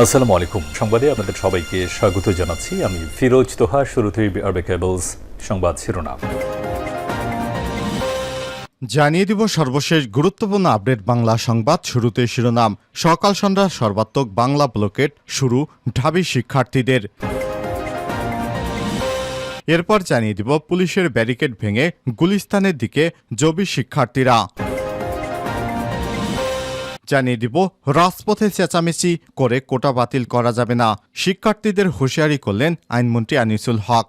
আসসালামু আলাইকুম। সংবাদে আপনাদের সবাইকে স্বাগত জানাচ্ছি। আমি ফিরোজ তোহা, শুরুতেই আরবে কেবলস সংবাদ শিরোনাম। জানিয়ে দিব সর্বশেষ গুরুত্বপূর্ণ আপডেট বাংলা সংবাদ শুরুতে শিরোনাম। সকাল সন্ধ্যা সর্বাত্মক বাংলা ব্লকেট শুরু ঢাবি শিক্ষার্থীদের। এরপর জানিয়ে দিব পুলিশের ব্যারিকেড ভেঙে গুলিস্তানের দিকে জবি শিক্ষার্থীরা। জানিয়ে দিব, রাজপথে চেঁচামেচি করে কোটা বাতিল করা যাবে না। শিক্ষার্থীদের হুঁশিয়ারি করলেন আইনমন্ত্রী আনিসুল হক।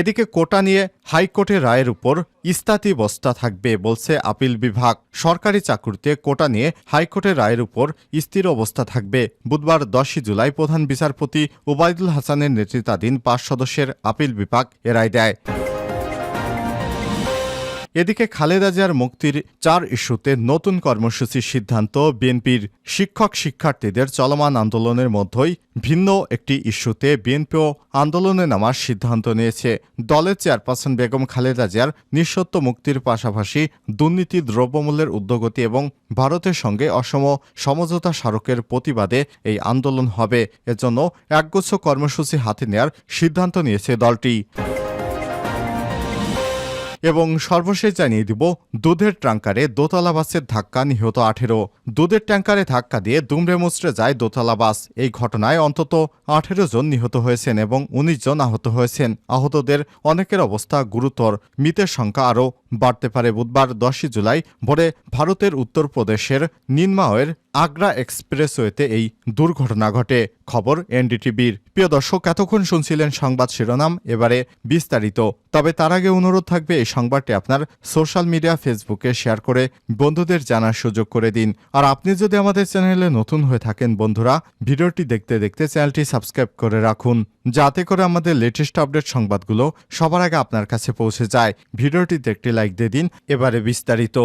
এদিকে কোটা নিয়ে হাইকোর্টের রায়ের উপর ইস্তাতি বস্তা থাকবে বলছে আপিল বিভাগ। সরকারি চাকরিতে কোটা নিয়ে হাইকোর্টের রায়ের উপর স্থির অবস্থা থাকবে। বুধবার দশই জুলাই প্রধান বিচারপতি ওবায়দুল হাসানের নেতৃত্বাধীন পাঁচ সদস্যের আপিল বিভাগ এ রায় দেয়। এদিকে খালেদা জিয়ার মুক্তির চার ইস্যুতে নতুন কর্মসূচির সিদ্ধান্ত বিএনপির শিক্ষক শিক্ষার্থীদের চলমান আন্দোলনের মধ্যেই ভিন্ন একটি ইস্যুতে বিএনপিও আন্দোলনে নামার সিদ্ধান্ত নিয়েছে। দলের চেয়ারপারসন বেগম খালেদা জিয়ার নিঃসত্ব মুক্তির পাশাপাশি দুর্নীতি, দ্রব্যমূল্যের উদ্যোগতি এবং ভারতের সঙ্গে অসম সমঝোতা স্মারকের প্রতিবাদে এই আন্দোলন হবে। এজন্য একগুচ্ছ কর্মসূচি হাতে নেয়ার সিদ্ধান্ত নিয়েছে দলটি। এবং সর্বশেষ জানিয়ে দিব, দুধের ট্যাঙ্কারে দোতলা বাসের ধাক্কা নিহত আঠেরো। দুধের ট্যাঙ্কারে ধাক্কা দিয়ে দুমড়ে মুচড়ে যায় দোতলা বাস। এই ঘটনায় অন্তত আঠেরো জন নিহত হয়েছেন এবং উনিশ জন আহত হয়েছেন। আহতদের অনেকের অবস্থা গুরুতর। মৃতের সংখ্যা আরও বাড়তে পারে বুধবার দশই জুলাই ভোরে ভারতের উত্তরপ্রদেশের নিনমাওয়ের আগ্রা এক্সপ্রেসওয়েতে এই দুর্ঘটনা ঘটে। খবর এনডিটিভির। প্রিয় দর্শক, এতক্ষণ শুনছিলেন সংবাদ শিরোনাম, এবারে বিস্তারিত। তবে তার আগে অনুরোধ থাকবে এই সংবাদটি আপনার সোশ্যাল মিডিয়া, ফেসবুকে শেয়ার করে বন্ধুদের জানার সুযোগ করে দিন। আর আপনি যদি আমাদের চ্যানেলে নতুন হয়ে থাকেন বন্ধুরা, ভিডিওটি দেখতে দেখতে চ্যানেলটি সাবস্ক্রাইব করে রাখুন, যাতে করে আমাদের লেটেস্ট আপডেট সংবাদগুলো সবার আগে আপনার কাছে পৌঁছে যায়। ভিডিওটিতে একটি লাইক দিয়ে দিন, এবারে বিস্তারিত।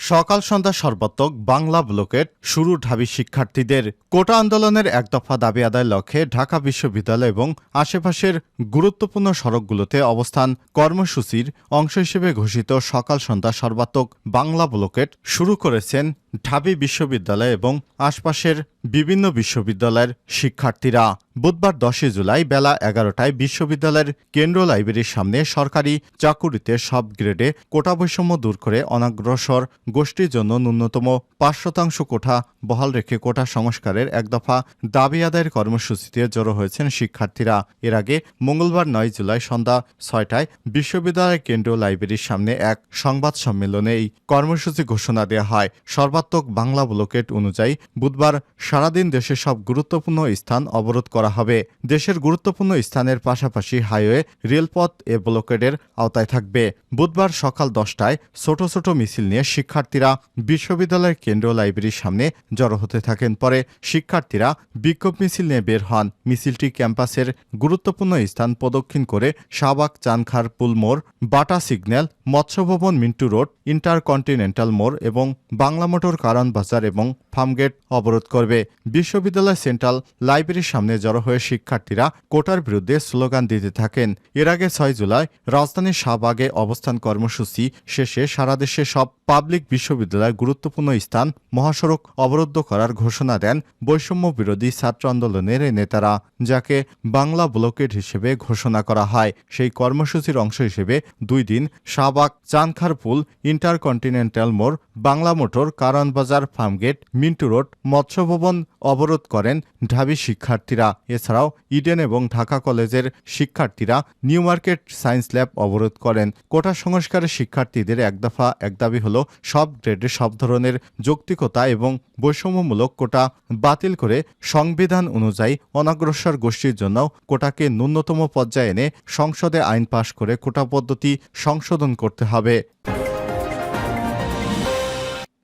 সকাল সন্ধ্যা সর্বাত্মক বাংলা ব্লকের শুরু ঢাবি শিক্ষার্থীদের কোটা আন্দোলনের এক দফা দাবি আদায় লক্ষ্যে ঢাকা বিশ্ববিদ্যালয় এবং আশেপাশের গুরুত্বপূর্ণ সড়কগুলোতে অবস্থান কর্মসূচির অংশ হিসেবে ঘোষিত সকাল সন্ধ্যা সর্বাত্মক বাংলা ব্লকেট শুরু করেছেন ঢাবি বিশ্ববিদ্যালয় এবং আশপাশের বিভিন্ন বিশ্ববিদ্যালয়ের শিক্ষার্থীরা বুধবার দশই জুলাই বেলা এগারোটায় বিশ্ববিদ্যালয়ের কেন্দ্র লাইব্রেরির সামনে সরকারি চাকুরিতে সব গ্রেডে কোটা বৈষম্য দূর করে অনাগ্রসর গোষ্ঠীর জন্য ন্যূনতম পাঁচ শতাংশ কোঠা বহাল রেখে কোটা সংস্কারের এক দফা দাবি আদায়ের কর্মসূচিতে জড়ো হয়েছেন শিক্ষার্থীরা। এর আগে মঙ্গলবার নয় জুলাই সন্ধ্যা ছয়টায় বিশ্ববিদ্যালয়ের কেন্দ্রীয় লাইব্রেরির সামনে এক সংবাদ সম্মেলনে এই কর্মসূচি ঘোষণা দেওয়া হয়। সর্বাত্মক বাংলা ব্লকেট অনুযায়ী বুধবার সারাদিন দেশের সব গুরুত্বপূর্ণ স্থান অবরোধ করা হবে। দেশের গুরুত্বপূর্ণ স্থানের পাশাপাশি হাইওয়ে, রেলপথ এ ব্লকেডের আওতায় থাকবে। বুধবার সকাল দশটায় ছোট ছোট মিছিল নিয়ে শিক্ষার্থীরা বিশ্ববিদ্যালয়ের কেন্দ্রীয় লাইব্রেরির সামনে জড়ো হতে থাকেন। পরে শিক্ষার্থীরা বিক্ষোভ মিছিল নিয়ে বের হন। মিছিলটি ক্যাম্পাসের গুরুত্বপূর্ণ স্থান প্রদক্ষিণ করে শাহবাগ, চানখার পুল মোড় Bata signal, Matsyabhaban, Mintu road, Intercontinental মোড় এবং বাংলা মোটর কারণ বাজার এবং ফার্মগেট অবরোধ করবে। বিশ্ববিদ্যালয় সেন্ট্রাল লাইব্রেরির সামনে জড়ো হয়ে শিক্ষার্থীরা কোটার বিরুদ্ধে স্লোগান দিতে থাকেন। এর আগে ছয় জুলাই রাজধানীর শাহবাগে অবস্থান কর্মসূচি শেষে সারা দেশে সব পাবলিক বিশ্ববিদ্যালয়ের গুরুত্বপূর্ণ স্থান, মহাসড়ক অবরুদ্ধ করার ঘোষণা দেন বৈষম্য বিরোধী ছাত্র আন্দোলনের নেতারা, যাকে বাংলা ব্লকেট হিসেবে ঘোষণা করা হয়। সেই কর্মসূচির অংশ হিসেবে দুই দিন শাহবাগ চানখার পুল ইন্টারকন্টিনেন্টাল মোড় বাংলা মোটর কারণ বাজার, ফার্মগেট, মিন্টু রোড মৎস্য ভবন অবরোধ করেন ঢাবি শিক্ষার্থীরা। এছাড়াও ইডেন এবং ঢাকা কলেজের শিক্ষার্থীরা নিউ মার্কেট সায়েন্স ল্যাব অবরোধ করেন। কোটা সংস্কারের শিক্ষার্থীদের এক দফা, এক দাবি হল সব গ্রেডে সব ধরনের যৌক্তিকতা এবং বৈষম্যমূলক কোটা বাতিল করে সংবিধান অনুযায়ী অনগ্রসর গোষ্ঠীর জন্য কোটাকে ন্যূনতম পর্যায়ে এনে সংসদে আইন পাশ করে কোটা পদ্ধতি সংশোধন করতে হবে।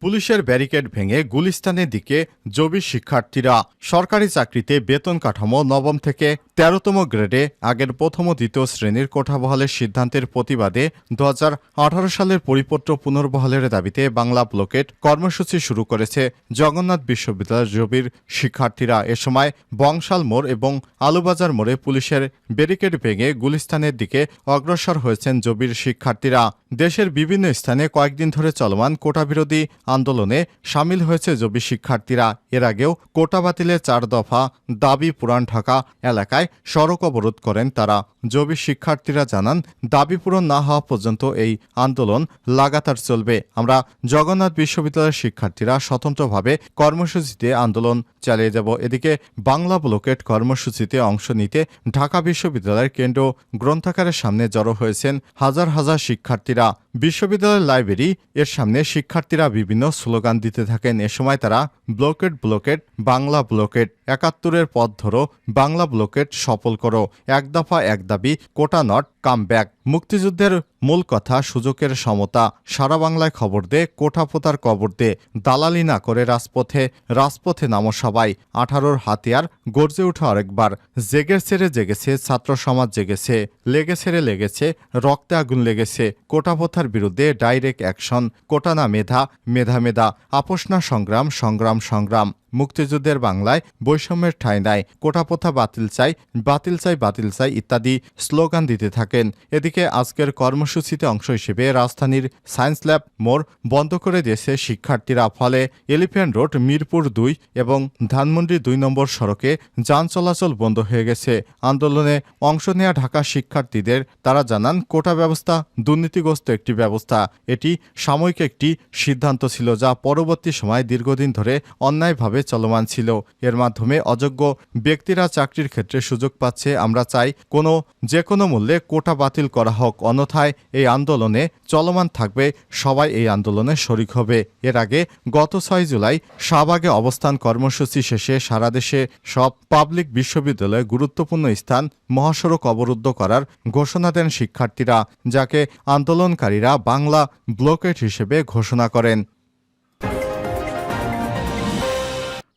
পুলিশের ব্যারিকেড ভেঙে গুলিস্তানের দিকে জবি শিক্ষার্থীরা সরকারি চাকরিতে বেতন কাঠামো নবম থেকে তেরোতম গ্রেডে আগের প্রথম ও দ্বিতীয় শ্রেণির কোঠা বহালের সিদ্ধান্তের প্রতিবাদে দু হাজার আঠারো সালের পরিপত্র পুনর্বহালের দাবিতে বাংলা ব্লকেট কর্মসূচি শুরু করেছে জগন্নাথ বিশ্ববিদ্যালয়ের জবির শিক্ষার্থীরা। এ সময় বংশাল মোড় এবং আলুবাজার মোড়ে পুলিশের ব্যারিকেড ভেঙে গুলিস্তানের দিকে অগ্রসর হয়েছেন জবির শিক্ষার্থীরা। দেশের বিভিন্ন স্থানে কয়েকদিন ধরে চলমান কোটা বিরোধী আন্দোলনে সামিল হয়েছে জবি শিক্ষার্থীরা। এর আগেও কোটা বাতিলের চার দফা দাবি পুরান ঢাকা এলাকায় সড়ক অবরোধ করেন তারা। জবি শিক্ষার্থীরা জানান, দাবি পূরণ না হওয়া পর্যন্ত এই আন্দোলন লাগাতার চলবে। আমরা জগন্নাথ বিশ্ববিদ্যালয়ের শিক্ষার্থীরা স্বতন্ত্রভাবে কর্মসূচিতে আন্দোলন চালিয়ে যাব। এদিকে বাংলা ব্লকেট কর্মসূচিতে অংশ নিতে ঢাকা বিশ্ববিদ্যালয়ের কেন্দ্র গ্রন্থাগারের সামনে জড়ো হয়েছেন হাজার হাজার শিক্ষার্থীরা। বিশ্ববিদ্যালয়ের লাইব্রেরি এর সামনে শিক্ষার্থীরা বিভিন্ন স্লোগান দিতে থাকেন। এ সময় তারা ব্লকেট ব্লকেট, বাংলা ব্লকেট, একাত্তরের পথ ধরো, বাংলা ব্লকেট সফল করো, এক দফা এক দাবি, কোটা নট কাম ব্যাক। মুক্তিযুদ্ধের মূল কথা সুযোগের সমতা। সারা বাংলায় খবর দে, কোঠা পোতার কবর দে, দালালি না করে রাজপথে রাজপথে নামো সবাই। আঠারোর হাতিয়ার গর্জে উঠে আরেকবার। জেগের ছেড়ে জেগেছে, ছাত্র সমাজ জেগেছে। লেগে ছেড়ে লেগেছে, রক্তে আগুন লেগেছে। কোটা প্রথার বিরুদ্ধে ডাইরেক্ট অ্যাকশন। কোটা না মেধা মেধা মেধা। আপোষনা সংগ্রাম সংগ্রাম সংগ্রাম। মুক্তিযুদ্ধের বাংলায় বৈষম্যের ঠাঁই নাই কোটা প্রথা বাতিল চাই বাতিল চাই বাতিল চাই ইত্যাদি স্লোগান দিতে থাকেন। এদিকে আজকের কর্মসূচিতে অংশ হিসেবে রাজধানীর সায়েন্স ল্যাব মোড় বন্ধ করে দিয়েছে শিক্ষার্থীরা, ফলে এলিফ্যান্ট রোড, মিরপুর দুই এবং ধানমন্ডি দুই নম্বর সড়কে যান চলাচল বন্ধ হয়ে গেছে। আন্দোলনে অংশ নেওয়া ঢাকা শিক্ষার্থীদের, তারা জানান, কোটা ব্যবস্থা দুর্নীতিগ্রস্ত একটি ব্যবস্থা। এটি সাময়িক একটি সিদ্ধান্ত ছিল যা পরবর্তী সময় দীর্ঘদিন ধরে অন্যায়ভাবে চলমান ছিল। এর মাধ্যমে অযোগ্য ব্যক্তিরা চাকরির ক্ষেত্রে সুযোগ পাচ্ছে। আমরা চাই কোনো, যে কোনো মূল্যে কোটা বাতিল করা হোক। অন্যথায় এই আন্দোলনে চলমান থাকবে। সবাই এই আন্দোলনে শরিক হবে। এর আগে গত ছয় জুলাই শাহবাগে অবস্থান কর্মসূচি শেষে সারা দেশে সব পাবলিক বিশ্ববিদ্যালয়ে গুরুত্বপূর্ণ স্থান মহাসড়ক অবরুদ্ধ করার ঘোষণা দেন শিক্ষার্থীরা, যাকে আন্দোলনকারীরা বাংলা ব্লকেট হিসেবে ঘোষণা করেন।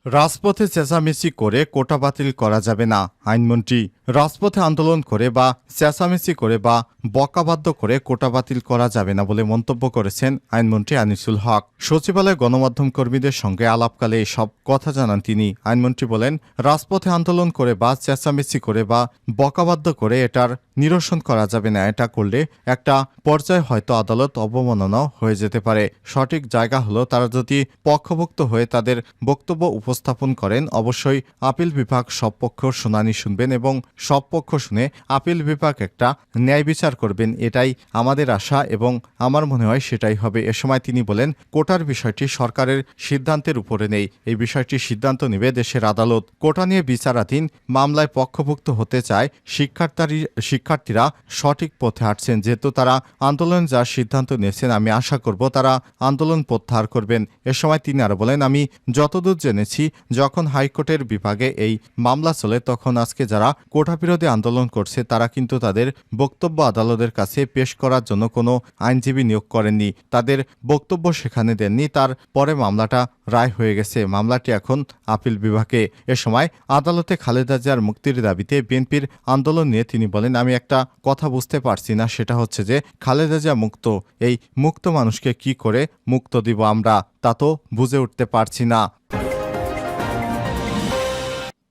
রাজপথে চেঁচামেচি করে কোটা বাতিল করা যাবে না আইনমন্ত্রী রাজপথে আন্দোলন করে বা চেঁচামেচি করে বা বকাবাদ্য করে কোটা বাতিল করা যাবে না বলে মন্তব্য করেছেন আইনমন্ত্রী আনিসুল হক। সচিবালয় গণমাধ্যম কর্মীদের সঙ্গে আলাপকালে এসব কথা জানান তিনি। আইনমন্ত্রী বলেন, রাজপথে আন্দোলন করে বা চেঁচামেচি করে বা বকাবাদ্য করে এটার নিরসন করা যাবে না। এটা করলে একটা পর্যায়ে হয়তো আদালত অবমাননাও হয়ে যেতে পারে। সঠিক জায়গা হলো তারা যদি পক্ষভুক্ত হয়ে তাদের বক্তব্য উপস্থাপন করেন, অবশ্যই আপিল বিভাগ সব পক্ষ শুনানি শুনবেন এবং সব পক্ষ শুনে আপিল বিভাগ একটা ন্যায় বিচার করবেন, এটাই আমাদের আশা এবং আমার মনে হয় সেটাই হবে। এ সময় তিনি বলেন, কোটার বিষয়টি সরকারের সিদ্ধান্তের উপরে নেই। এই বিষয়টি সিদ্ধান্ত নেবে দেশের আদালত। কোটা নিয়ে বিচারাধীন মামলায় পক্ষভুক্ত হতে চায় শিক্ষার্থী শিক্ষার্থীরা সঠিক পথে হাঁটছেন, যেহেতু তারা আন্দোলন যার সিদ্ধান্ত নিয়েছেন, আমি আশা করব তারা আন্দোলন প্রত্যাহার করবেন। এ সময় তিনি আরও বলেন, আমি যতদূর জেনেছি, যখন হাইকোর্টের বিভাগে এই মামলা চলে, তখন আজকে যারা কোটা বিরোধী আন্দোলন করছে, তারা কিন্তু তাদের বক্তব্য আদালতের কাছে পেশ করার জন্য কোনো আইনজীবী নিয়োগ করেননি। তাদের বক্তব্য সেখানে দেননি, তার পরে মামলাটা রায় হয়ে গেছে। মামলাটি এখন আপিল বিভাগে। এ সময় আদালতে খালেদা জিয়ার মুক্তির দাবিতে বিএনপির আন্দোলন নিয়ে তিনি বলেন, আমি একটা কথা বুঝতে পারছি না, সেটা হচ্ছে যে খালেদা জিয়া মুক্ত, এই মুক্ত মানুষকে কি করে মুক্ত দিব আমরা? তা তো বুঝে উঠতে পারছি না।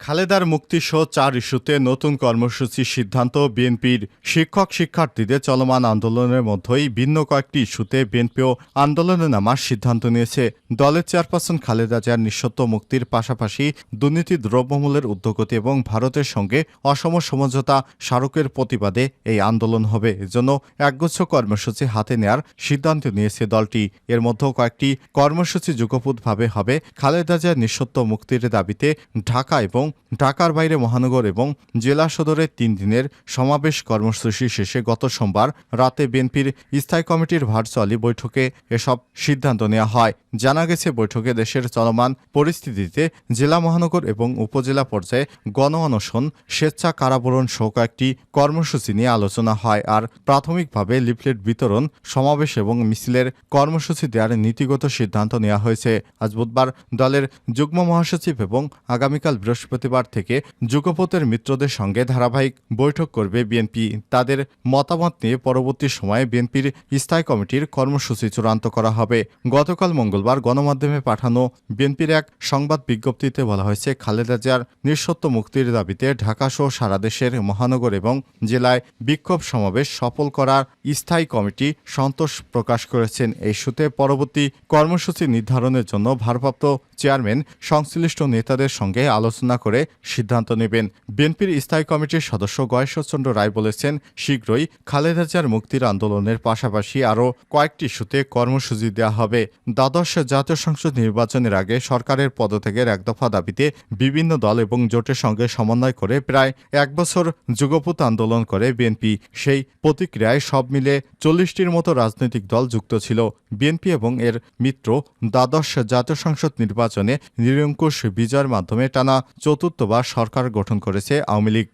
খালেদার মুক্তি সহ চার ইস্যুতে নতুন কর্মসূচির সিদ্ধান্ত। বিএনপির শিক্ষক শিক্ষার্থীদের চলমান আন্দোলনের মধ্যেই ভিন্ন কয়েকটি ইস্যুতে বিএনপিও আন্দোলনে নামার সিদ্ধান্ত নিয়েছে। দলের চেয়ারপারসন খালেদা জিয়ার নিঃসত্ব মুক্তির পাশাপাশি দুর্নীতি দ্রব্যমূল্যের উদ্যোগতি এবং ভারতের সঙ্গে অসম সমঝোতা স্মারকের প্রতিবাদে এই আন্দোলন হবে। এজন্য একগুচ্ছ কর্মসূচি হাতে নেয়ার সিদ্ধান্ত নিয়েছে দলটি। এর মধ্যেও কয়েকটি কর্মসূচি যুগপৎভাবে হবে। খালেদা জিয়ার নিঃসত্ব মুক্তির দাবিতে ঢাকা এবং ঢাকার বাইরে মহানগর এবং জেলা সদরে তিন দিনের সমাবেশ কর্মসূচি শেষে গত সোমবার রাতে বিএনপির স্থায়ী কমিটির ভার্চুয়ালি বৈঠকে এসব সিদ্ধান্ত নেওয়া হয়। জানা গেছে, বৈঠকে দেশের চলমান পরিস্থিতিতে জেলা মহানগর এবং উপজেলা পর্যায়ে গণ অনশন স্বেচ্ছা কারাবরণ সহ কয়েকটি কর্মসূচি নিয়ে আলোচনা হয় আর প্রাথমিকভাবে লিফলেট বিতরণ, সমাবেশ এবং মিছিলের কর্মসূচি দেওয়ার নীতিগত সিদ্ধান্ত নেওয়া হয়েছে। আজ বুধবার দলের যুগ্ম মহাসচিব এবং আগামীকাল বৃহস্পতিবার থেকে যুগপতের মিত্রদের সঙ্গে ধারাবাহিক বৈঠক করবে বিএনপি। তাদের মতামত নিয়ে পরবর্তী সময়ে বিএনপির স্থায়ী কমিটির কর্মসূচি চূড়ান্ত করা হবে। গতকাল মঙ্গলবার গণমাধ্যমে পাঠানো বিএনপির এক সংবাদ বিজ্ঞপ্তিতে বলা হয়েছে, খালেদা জিয়ার নিঃসত্ব মুক্তির দাবিতে ঢাকাসহ সারা দেশের মহানগর এবং জেলায় বিক্ষোভ সমাবেশ সফল করার স্থায়ী কমিটি সন্তোষ প্রকাশ করেছেন। এই ইস্যুতে পরবর্তী কর্মসূচি নির্ধারণের জন্য ভারপ্রাপ্ত চেয়ারম্যান, সংশ্লিষ্ট নেতাদের সঙ্গে আলোচনা করে সিদ্ধান্ত নেবেন। বিএনপির স্থায়ী কমিটির সদস্য গয়েশ্বরচন্দ্র রায় বলেছেন, শীঘ্রই খালেদা জিয়ার মুক্তির আন্দোলনের পাশাপাশি আরও কয়েকটি ইস্যুতে কর্মসূচি দেওয়া হবে। দ্বাদশ জাতীয় সংসদ নির্বাচনের আগে সরকারের পদত্যাগের এক দফা দাবিতে বিভিন্ন দল এবং জোটের সঙ্গে সমন্বয় করে প্রায় এক বছর যুগপুত আন্দোলন করে বিএনপি। সেই প্রতিক্রিয়ায় সব মিলে চল্লিশটির মতো রাজনৈতিক দল যুক্ত ছিল। বিএনপি এবং এর মিত্র দ্বাদশ জাতীয় সংসদ নির্বাচনে নিরঙ্কুশ বিজয়ের মাধ্যমে টানা চতুর্থবার সরকার গঠন করেছে আওয়ামী লীগ।